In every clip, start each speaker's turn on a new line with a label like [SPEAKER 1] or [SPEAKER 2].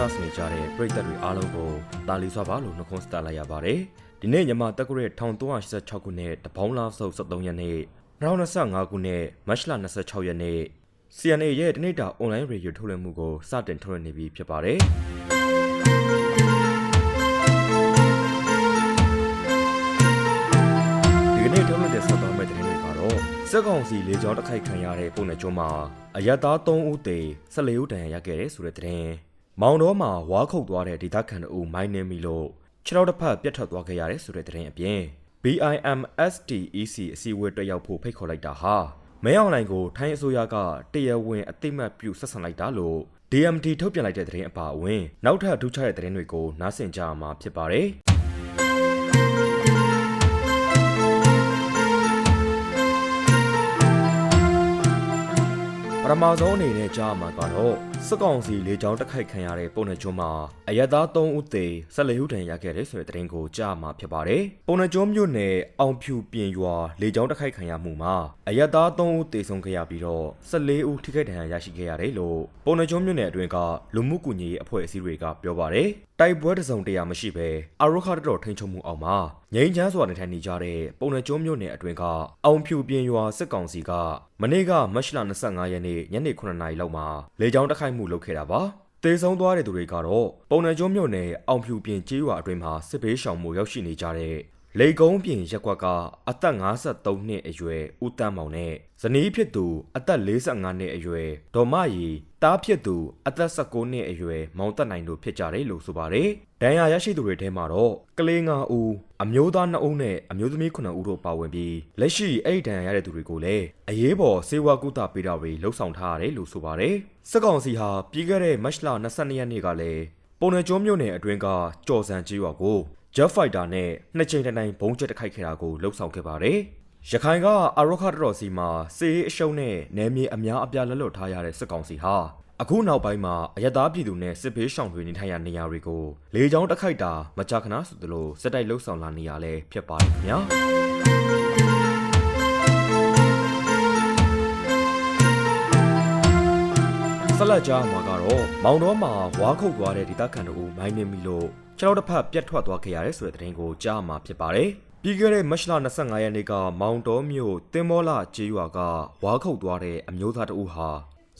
[SPEAKER 1] တာဆင်ကြတဲ့ပြည်သက်တွေအားလုံးကိုတာလီစွာပါလို့နှုတ်ခွန်းဆက်လိုက်ရပါတယ်။ဒီနေ့ညမတက်ကြတဲ့1386ခုနှစ်တပေါင်းလားစုပ်73ရက်နေ့2025ခုနှစ်မတ်လ26ရက်နေ့ CNA ရဲ့တနေ့တာ online radio ထုတ်လွှင့်မှုကိုစတင်ထုတ်လွှင့်နေပြီဖြစ်ပါတယ်။ဒီကနေ့ထုတ်လွှင့်တဲ့ဆက်သွယ်မဲ့သတင်းတွေကတော့စက်ကောင်စီလေကြောင်းတစ်ခိုက်ခံရတဲ့ပုံနဲ့ကျွန်းမှာအရက်သား3ဦးသေ14ဦးဒဏ်ရာရခဲ့တဲ့ဆိုတဲ့သတင်း။ မောင်တော်မှာဝါခုတ်သွားတဲ့ဒေသခံတို့မိုင်းနေပြီလို့ခြေထောက်တစ်ဖက်ပြတ်ထွက်သွားခဲ့ရတဲ့ဆိုတဲ့သတင်းအပြင် BIMSTEC အစည်းအဝေးတက်ရောက်ဖို့ဖိတ်ခေါ်လိုက်တာဟာမဲအောင်လိုင်ကိုထိုင်းအစိုးရကတရားဝင်အသိမှတ်ပြုဆက်ဆံလိုက်တာလို့ DMT ထုတ်ပြန်လိုက်တဲ့သတင်းအပါအဝင်နောက်ထပ်ထူးခြားတဲ့သတင်းတွေကိုနားဆင်ကြရမှာဖြစ်ပါတယ်။ပထမဆုံးအနေနဲ့ကြားမှာကတော့ စစ်ကောင်စီလေကြောင်းတိုက်ခိုက်ခံရတဲ့ပုံနှကျွန်းမှာအရက်သား3ဦးသေ14ဦးဒဏ်ရာရခဲ့တဲ့ဆိုတဲ့သတင်းကိုကြားမှာဖြစ်ပါတယ်။ပုံနှကျွန်းမြို့နယ်အောင်ဖြူပြင်ရွာလေကြောင်းတိုက်ခိုက်ခံရမှုမှာအရက်သား3ဦးသေဆုံးခဲ့ရပြီးတော့14ဦးထိခိုက်ဒဏ်ရာရရှိခဲ့ရတယ်လို့ပုံနှကျွန်းမြို့နယ်အတွင်းကလူမှုကူညီရေးအဖွဲ့အစည်းတွေကပြောပါတယ်။တိုက်ပွဲတစုံတရာမရှိဘဲအရုခါတတော်ထိန်ချုံမှုအောင်မှာငိမ့်ချမ်းစွာနေထိုင်နေကြတဲ့ပုံနှကျွန်းမြို့နယ်အတွင်းကအောင်ဖြူပြင်ရွာစစ်ကောင်စီကမနေ့ကမတ်လ25ရက်နေ့ညနေ9:00နာရီလောက်မှာလေကြောင်းတိုက်ခိုက်မှုလုပ်ခဲ့တာပါ။တေဆုံးသွားတဲ့သူတွေကတော့ပုံနှကျွန်းမြို့နယ်အောင်ဖြူပြင်ကျေးရွာအတွင်းမှာစစ်ဘေးရှောင်မှုရောက်ရှိနေကြတဲ့လေကုန်းပြင်ရက်ကွက်ကအသက်53နှစ်အရွယ်ဦးတန်းမောင်နဲ့ဇနီးဖြစ်သူအသက်45နှစ်အရွယ်ဒေါ်မရီ တားဖြစ်သူအသက်19နှစ်အရွယ်မောင်တက်နိုင်တို့ဖြစ်ကြတယ်လို့ဆိုပါတယ်။ဒဏ်ရာရရှိသူတွေထဲမှာတော့ကလေး9ဦးအမျိုးသား2ဦးနဲ့အမျိုးသမီး9ဦးတို့ပါဝင်ပြီးလက်ရှိအဲ့ဒီဒဏ်ရာရတဲ့သူတွေကိုလည်းအရေးပေါ်စေဝါကုသပေးတာတွေလှုပ်ဆောင်ထားရတယ်လို့ဆိုပါတယ်။စစ်ကောင်စီဟာပြီးခဲ့တဲ့မတ်လ22ရက်နေ့ကလည်းပုံနယ်ကျွန်းမြို့နယ်အတွင်းကကြော်စံကြီးရွာကို Jet Fighter နဲ့နှစ်ချိန်တိုင်တိုင်ဘုံကျက်တိုက်ခိုက်ခဲ့တာကိုလှုပ်ဆောင်ခဲ့ပါတယ်။ ရခိုင်ကအရောခတတော်စီမှာစေးအရှုံးနဲ့နယ်မြေအများအပြားလက်လွတ်ထားရတဲ့စစ်ကောင်စီဟာအခုနောက်ပိုင်းမှာအယက်သားပြည်သူနဲ့စစ်ဘေးရှောင်တွေနေထိုင်ရာနေရာတွေကိုလေကြောင်းတိုက်ခိုက်တာမကြာခဏဆိုသလိုစက်တိုက်လှုပ်ဆောင်လာနေရလဲဖြစ်ပါတယ်ခင်ဗျာဆက်လက်ကြားမှာကတော့မောင်တော်မှာဝါခုတ်သွားတဲ့ဒေသခံတို့မိုင်းနေပြီလို့ကျွန်တော်တစ်ဖက်ပြတ်ထွက်သွားခဲ့ရတဲ့ဆိုတဲ့သတင်းကိုကြားမှာဖြစ်ပါတယ်။ ပြီးခဲ့တဲ့မတ်လ25ရက်နေ့ကမောင်တော်မြို့တင်မောလာကျေးရွာကဝါခုတ်သွားတဲ့အမျိုးသားတဦးဟာ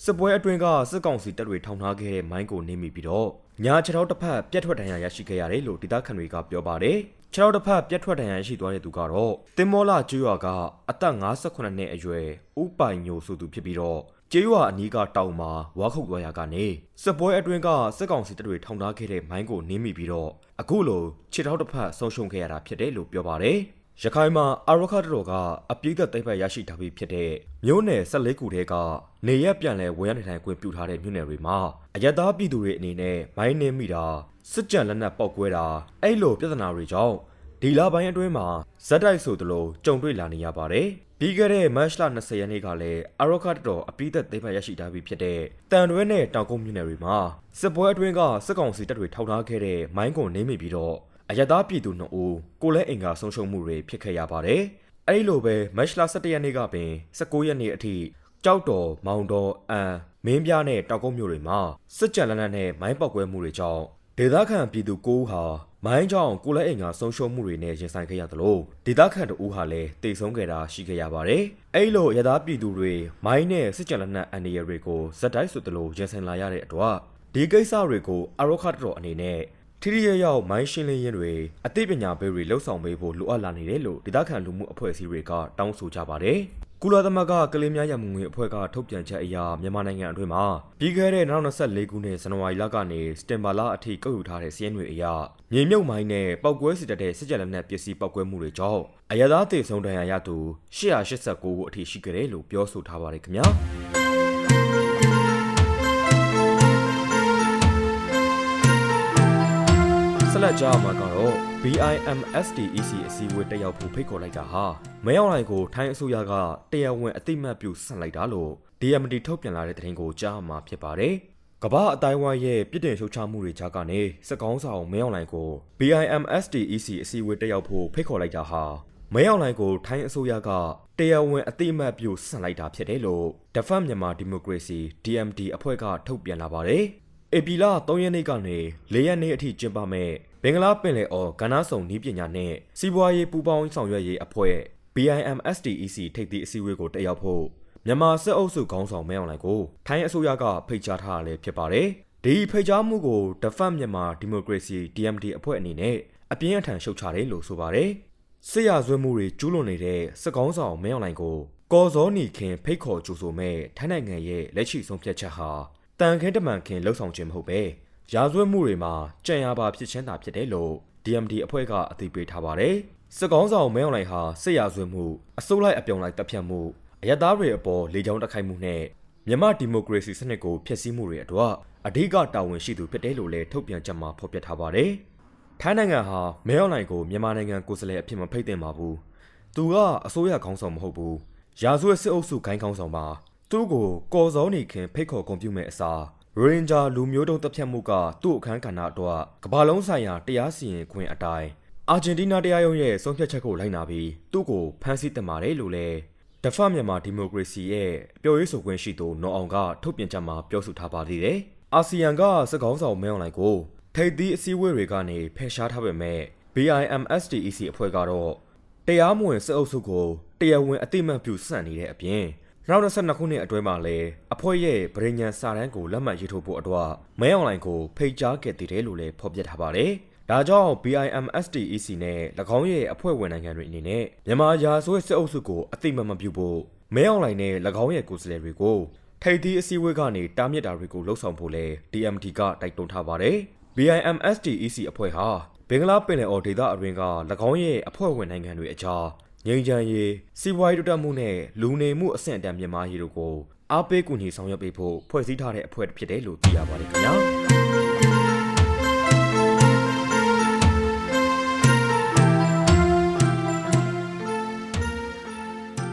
[SPEAKER 1] စစ်ပွဲအတွင်းကစစ်ကောင်စီတပ်တွေထောင်ထားခဲ့တဲ့မိုင်းကိုနင်းမိပြီးတော့ညာခြေထောက်တစ်ဖက်ပြတ်ထွက်ဒဏ်ရာရရှိခဲ့ရတယ်လို့ဒေသခံတွေကပြောပါတယ်။ခြေထောက်တစ်ဖက်ပြတ်ထွက်ဒဏ်ရာရရှိသွားတဲ့သူကတော့တင်မောလာကျေးရွာကအသက်58နှစ်အရွယ်ဦးပိုင်ညိုဆိုသူဖြစ်ပြီးတော့ ကျေးရွာအနီးကတောင်မှာဝါခုတ်သွားရကနေစစ်ပွဲအတွင်းကစစ်ကောင်စီတပ်တွေထောင်ထားခဲ့တဲ့မိုင်းကိုနင်းမိပြီးတော့အခုလိုခြေထောက်တစ်ဖက်ဆုံးရှုံးခဲ့ရတာဖြစ်တယ်လို့ပြောပါတယ်။ရခိုင်မှာအာရခတ်တော်ကအပြည့်သက်သိပ်ပတ်ရရှိထားပြီးဖြစ်တဲ့မြို့နယ်14ခုထဲကနေရက်ပြန်လဲဝယ်ရနေထိုင်ခွင့်ပြုထားတဲ့မြို့နယ်တွေမှာအယက်သားပြည်သူတွေအနေနဲ့မိုင်းနင်းမိတာစစ်ကြံလက်နက်ပောက်ကွဲတာအဲ့လိုပြဿနာတွေကြောင့် ဒီလပိုင်းအတွင်းမှာဇက်တိုက်ဆိုသလိုကြုံတွေ့လာနေရပါတယ်။ပြီးခဲ့တဲ့မတ်လ20ရက်နေ့ကလည်းအရောခတ်တော်အပြည့်သက်သိမ်းပိုက်ရရှိထားပြီးဖြစ်တဲ့တန်တွဲနဲ့တောင်ကုန်းမြို့နယ်တွေမှာစစ်ပွဲအတွင်းကစစ်ကောင်စီတပ်တွေထောက်ထားခဲ့တဲ့မိုင်းကွန်နေမိပြီးတော့အယက်သားပြည်သူ2ဦးကိုလည်းအင်္ဂါဆုံးရှုံးမှုတွေဖြစ်ခဲ့ရပါတယ်။အဲဒီလိုပဲမတ်လ17ရက်နေ့ကပင်19ရက်နေ့အထိကြောက်တော်မောင်တော်အန်မင်းပြားနဲ့တောက်ကုန်းမြို့တွေမှာစစ်ကြံလက်နက်နဲ့မိုင်းပောက်ကွဲမှုတွေကြောင့်ဒေသခံပြည်သူ9ဦးဟာ မိုင်းကြောင့်ကိုလည်းအိမ်ကဆုံးရှုံးမှုတွေနဲ့ရင်ဆိုင်ခဲ့ရသလိုဒေသခံတို့ဟာလည်းတိတ်ဆုံးခဲ့တာရှိခဲ့ရပါတယ်။အဲ့လိုရသားပြည်သူတွေမိုင်းနဲ့စစ်ကြံလက်နက်အန်ဒီရတွေကိုဇက်တိုက်ဆိုသလိုရင်ဆိုင်လာရတဲ့အတွက်ဒီကိစ္စတွေကိုအရောခတ်တော်အနေနဲ့ထိထိရရောက်မိုင်းရှင်းလင်းရင်းတွေအသိပညာပေးတွေလှုပ်ဆောင်ပေးဖို့လိုအပ်လာနေတယ်လို့ဒေသခံလူမှုအဖွဲ့အစည်းတွေကတောင်းဆိုကြပါတယ်။ ကုလသမဂ္ဂကလေးများရမှုငွေအဖွဲ့ကထုတ်ပြန်ချက်အရမြန်မာနိုင်ငံအတွင်းမှာပြီးခဲ့တဲ့2024ခုနှစ်ဇန်နဝါရီလကနေစတင်ဘာလအထိကောက်ယူထားတဲ့စီးရင်တွေအရမြေမြုပ်မိုင်းနဲ့ပောက်ကွဲစီတတ်တဲ့စစ်ကြလက်နက်ပစ္စည်းပောက်ကွဲမှုတွေကြောင့်အရသာတေဆုံးဒဏ်ရာရသူ189ခုအထိရှိခဲ့တယ်လို့ပြောဆိုထားပါတယ်ခင်ဗျာဆက်လက်ကြားမှာကတော့ BIMSTEC အစည်းအဝေးတက်ရောက်ဖို့ဖိတ်ခေါ်လိုက်တာဟာမဲအောင်လိုင်ကိုထိုင်းအစိုးရကတရားဝင်အသိမှတ်ပြုဆန့်လိုက်တာလို့ DMD ထုတ်ပြန်လာတဲ့သတင်းကိုကြားမှာဖြစ်ပါတယ်။ကမ္ဘာအတိုင်းဝိုင်းရဲ့ပြည်တင်ရှုတ်ချမှုတွေကြားကနေစက်ကောင်းဆောင်မဲအောင်လိုင်ကို BIMSTEC အစည်းအဝေးတက်ရောက်ဖို့ဖိတ်ခေါ်လိုက်တာဟာမဲအောင်လိုင်ကိုထိုင်းအစိုးရကတရားဝင်အသိအမှတ်ပြုဆန့်လိုက်တာဖြစ်တယ်လို့ Defend Myanmar Democracy DMD အဖွဲ့ကထုတ်ပြန်လာပါတယ်။ဧပြီလ3ရက်နေ့ကနေ4ရက်နေ့အထိကျင်းပမဲ့ ဘင်္ဂလားပင်လယ်အော်ကဏ္ဍဆောင်နည်းပညာနဲ့စီးပွားရေးပူးပေါင်းဆောင်ရွက်ရေးအဖွဲ့ BIMSTEC ထိပ်သီးအစည်းအဝေးကိုတက်ရောက်ဖို့မြန်မာစစ်အုပ်စုခေါင်းဆောင်မဲအောင်လှိုင်ကိုထိုင်းအစိုးရကဖိတ်ကြားထားတာလည်းဖြစ်ပါတယ်။ဒီဖိတ်ကြားမှုကို Defend မြန်မာ Democracy DMD အဖွဲ့အနေနဲ့အပြင်းအထန်ရှုတ်ချတယ်လို့ဆိုပါတယ်။စစ်ရဇွဲမှုတွေကျူးလွန်နေတဲ့စစ်ကောင်းဆောင်မဲအောင်လှိုင်ကိုကော်စောနီခင်ဖိတ်ခေါ်ကြိုဆိုမဲ့ထိုင်းနိုင်ငံရဲ့လက်ရှိဆုံးဖြတ်ချက်ဟာတန်ခင်းတမန်ခင်လှုပ်ဆောင်ခြင်းမဟုတ်ပဲ ရာဇဝတ်မှုတွေမှာကြံရပါဖြစ်ချင်းတာဖြစ်တယ်လို့ DMD အဖွဲ့ကအသိပေးထားပါတယ်။စစ်ကောင်းဆောင်မဲအောင်လှိုင်ဟာစစ်ရာဇဝတ်မှုအစိုးလိုက်အပြောင်လိုက်တပ်ဖြတ်မှုအယက်သားတွေအပေါ်လေကြောင်းတိုက်ခိုက်မှုနဲ့မြန်မာဒီမိုကရေစီစနစ်ကိုဖျက်ဆီးမှုတွေအတွက်အဓိကတာဝန်ရှိသူဖြစ်တယ်လို့လည်းထုတ်ပြန်ချက်မှာဖော်ပြထားပါတယ်။ထိုင်းနိုင်ငံဟာမဲအောင်လိုင်ကိုမြန်မာနိုင်ငံကိုယ်စားလှယ်အဖြစ်မဖိတ်သင့်ပါဘူး။သူကအစိုးရခေါင်းဆောင်မဟုတ်ဘူး။ရာဇဝတ်စစ်အုပ်စုခိုင်းခေါင်းဆောင်ပါ။သူ့ကိုကော်စောနေခင်ဖိတ်ခေါ်ကွန်ပျူမဲ့အစား ရိုရင်ဂျာလူမျိုးတုံးတပ်ဖြတ်မှုကသူ့အခန်းကဏ္ဍအတွက်ကမ္ဘာလုံးဆိုင်ရာတရားစီရင်ခွင့်အတိုင်းအာဂျင်တီးနားတရားရုံးရဲ့ဆုံးဖြတ်ချက်ကိုလိုက်နာပြီးသူ့ကိုဖမ်းဆီးတင်ပါတယ်လို့လည်းဒဖမြန်မာဒီမိုကရေစီရဲ့ပြောရေးဆိုခွင့်ရှိသူနော်အောင်ကထုတ်ပြန်ချက်မှာပြောဆိုထားပါသေးတယ်။အာဆီယံကစစ်ကောင်းဆောင်မဲအောင်လိုင်ကိုထိပ်သီးအစည်းအဝေးတွေကနေဖယ်ရှားထားပေမဲ့ BIMSTEC အဖွဲ့ကတော့တရားမဝင်စစ်အုပ်စုကိုတရားဝင်အသိမှတ်ပြုစံနေတဲ့အပြင် 2022ခုနှစ်အတွင်းမှာလည်းအဖွဲ့ရဲ့ဗရိညာစာတမ်းကိုလက်မှတ်ရေးထိုးဖို့အတွက်မဲအွန်လိုင်းကိုဖိတ်ကြားခဲ့တည်တယ်လို့လည်းဖော်ပြထားပါတယ်။ဒါကြောင့် BIMSTEC နဲ့၎င်းရဲ့အဖွဲ့ဝင်နိုင်ငံတွေအနေနဲ့မြန်မာရာဇဝတ်စစ်အုပ်စုကိုအသိမှတ်မပြုဖို့မဲအွန်လိုင်းနဲ့၎င်းရဲ့ကိုယ်စားလှယ်တွေကိုထိပ်သီးအစည်းအဝေးကနေတားမြစ်တာတွေကိုလှုံ့ဆော်ဖို့လဲ DMT ကတိုက်တွန်းထားပါတယ်။ BIMSTEC အဖွဲ့ဟာဘင်္ဂလားပင်လယ်အော်ဒေသအတွင်းက၎င်းရဲ့အဖွဲ့ဝင်နိုင်ငံတွေအကြား ငြိမ်းချမ်းရေးစီးပွားရေးတိုးတက်မှုနဲ့လူနေမှုအဆင့်အတန်းမြင့်မားရေးတို့ကိုအားပေးကူညီဆောင်ရွက်ပေးဖို့ဖွဲ့စည်းထားတဲ့အဖွဲ့ဖြစ်တယ်လို့သိရပါတယ်ခင်ဗျာ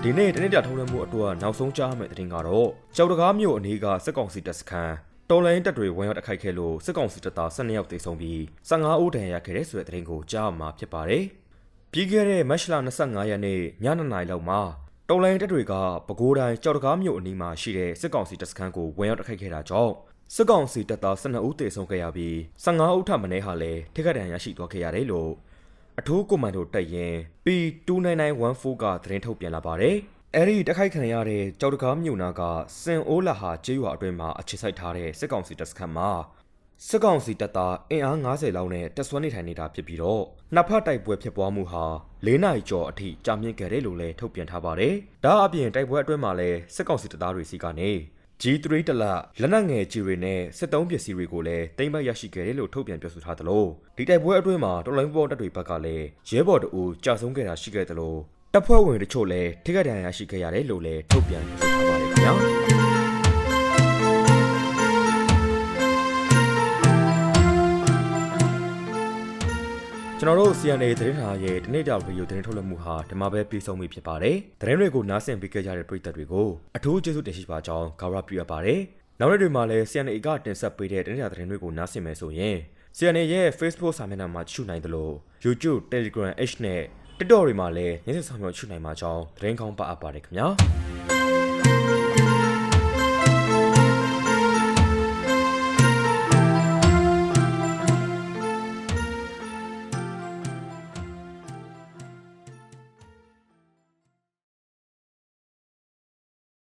[SPEAKER 1] ဒီနေ့တနေ့တာထုံးလွှင့်မှုအတွက်နောက်ဆုံးကြားမယ့်သတင်းကတော့ကြောက်တကားမြို့အနီးကစစ်ကောင်စီတပ်စခန်းတော်လိုင်းတပ်တွေဝင်ရောက်တိုက်ခိုက်ခဲ့လို့စစ်ကောင်စီတပ်သား12ယောက်သေဆုံးပြီး15ဦးဒဏ်ရာရခဲ့တဲ့ဆိုတဲ့သတင်းကိုကြားမှာဖြစ်ပါတယ်။ ပြီးခဲ့တဲ့မတ်လ25ရက်နေ့ညနေ9:00လောက်မှာတော်လိုင်းတပ်တွေကပဲခူးတိုင်းကြောက်တကားမြို့အနီးမှာရှိတဲ့စစ်ကောင်စီတပ်စခန်းကိုဝင်ရောက်တိုက်ခိုက်ခဲ့တာကြောင့်စစ်ကောင်စီတပ်သား12ဦးသေဆုံးခဲ့ရပြီး15ဦးထပ်မံဟာလည်းထိခိုက်ဒဏ်ရာရရှိသွားခဲ့ရတယ်လို့အထူးကွန်မန်ဒိုတပ်ရင် P29914 ကသတင်းထုတ်ပြန်လာပါတယ်။အဲဒီတိုက်ခိုက်ခံရတဲ့ကြောက်တကားမြို့နာကစင်အိုးလာဟာကျေးရွာအတွင်းမှာအခြေစိုက်ထားတဲ့စစ်ကောင်စီတပ်စခန်းမှာ စစ်ကောင်စီတပ်သားအင်အား90လောက်နဲ့တပ်ဆွဲနေထိုင်နေတာဖြစ်ပြီးတော့နှစ်ဖက်တိုက်ပွဲဖြစ်ပွားမှုဟာ၄နိုင်ကျော်အထိကြာမြင့်ခဲ့တယ်လို့လည်းထုတ်ပြန်ထားပါတယ်။ဒါအပြင်တိုက်ပွဲအတွင်းမှာလည်းစစ်ကောင်စီတပ်သားတွေစီကနေ G3 တလလက်နက်ငယ်ကြီးတွေနဲ့စစ်တုံးပစ္စည်းတွေကိုလည်းတိမ့်ပတ်ရရှိခဲ့တယ်လို့ထုတ်ပြန်ပြောဆိုထားသလိုဒီတိုက်ပွဲအတွင်းမှာတော်လိုင်းပေါ်တပ်တွေဘက်ကလည်းရဲဘော်တို့ဦးကြာဆုံးခဲ့တာရှိခဲ့သလိုတပ်ဖွဲ့ဝင်တို့ချို့လည်းထိခိုက်ဒဏ်ရာရရှိခဲ့ရတယ်လို့လည်းထုတ်ပြန်ပြောဆိုထားပါတယ်ခင်ဗျာ ကျွန်တော်တို့ CNA သတင်းထာရဲ့ဒီနေ့တာဗီဒီယိုသတင်းထုတ်လွှင့်မှုဟာဒီမှာပဲပြီးဆုံးပြီဖြစ်ပါတယ်။သတင်းတွေကိုနားဆင်ပေးကြတဲ့ပရိသတ်တွေကိုအထူးကျေးဇူးတင်ရှိပါကြောင်းဂါရပြုအပ်ပါတယ်။နောက်နေ့တွေမှာလည်း CNA ကတင်ဆက်ပေးတဲ့သတင်းထာသတင်းတွေကိုနားဆင်မယ်ဆိုရင် CNA ရဲ့ Facebook စာမျက်နှာမှာချူနိုင်တယ်လို့ YouTube, Telegram, H နဲ့ TikTok တွေမှာလည်းညနေဆောင်ရွက်ချူနိုင်မှာကြောင်းသတင်းကောင်းပါအပ်ပါတယ်ခင်ဗျာ။